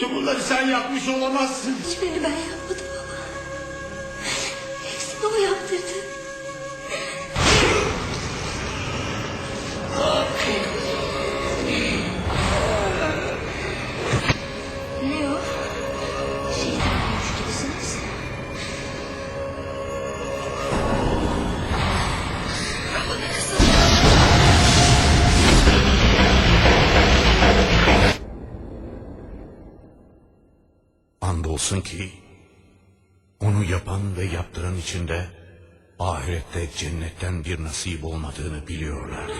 Bütün bunları sen yapmış olamazsın. Hiçbirini ben yapmadım baba. Hepsini o yaptırdı. Andolsun ki onu yapan ve yaptıran içinde ahirette cennetten bir nasip olmadığını biliyorlar.